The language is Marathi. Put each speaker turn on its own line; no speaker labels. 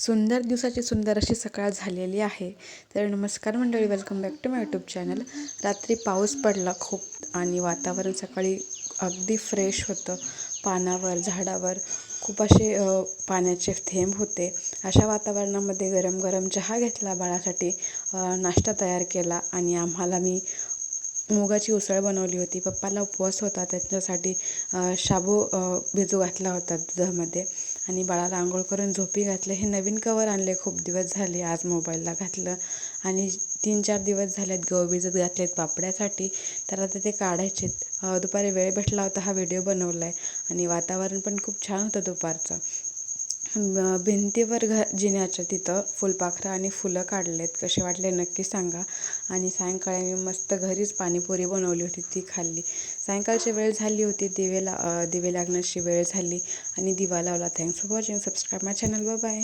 सुंदर दिवसाची सुंदर अशी सकाळ झालेली आहे. तर नमस्कार मंडळी welcome back to my YouTube channel रात्री पाऊस पडला खूप आणि वातावरण सकाळी अगदी फ्रेश होतं. पानावर झाडावर खूप असे पाण्याचे थेंब होते. अशा वातावरणामध्ये गरम गरम चहा घेतला बाळासाठी. नाश्ता तयार केला आणि आम्हाला मी मुगाची उसळ बनवली होती. पप्पाला उपवास होता त्याच्यासाठी शाबू भिजू घातला होता दुधामध्ये. आणि बाळाला आंघोळ करून झोपी घातलं. हे नवीन कवर आणले. खूप दिवस झाले आज मोबाईलला घातलं. आणि तीन चार दिवस झालेत गहू भिजत घातलेत पापड्यासाठी. तर आता ते काढायचेत दुपारी वेळ भेटला होता. हा व्हिडिओ बनवला आहे आणि वातावरण पण खूप छान होतं दुपारचं. भिंतीवर घ जिन्याच्या तिथं फुलपाखरं आणि फुलं काढलेत. कसे वाटले नक्की सांगा. आणि सायंकाळी मी मस्त घरीच पाणीपुरी बनवली होती ती खाल्ली. सायंकाळची वेळ झाली होती दिवे ला दिवे लागण्याची वेळ झाली. आणि दिवा लावला. Thanks for watching subscribe my channel bye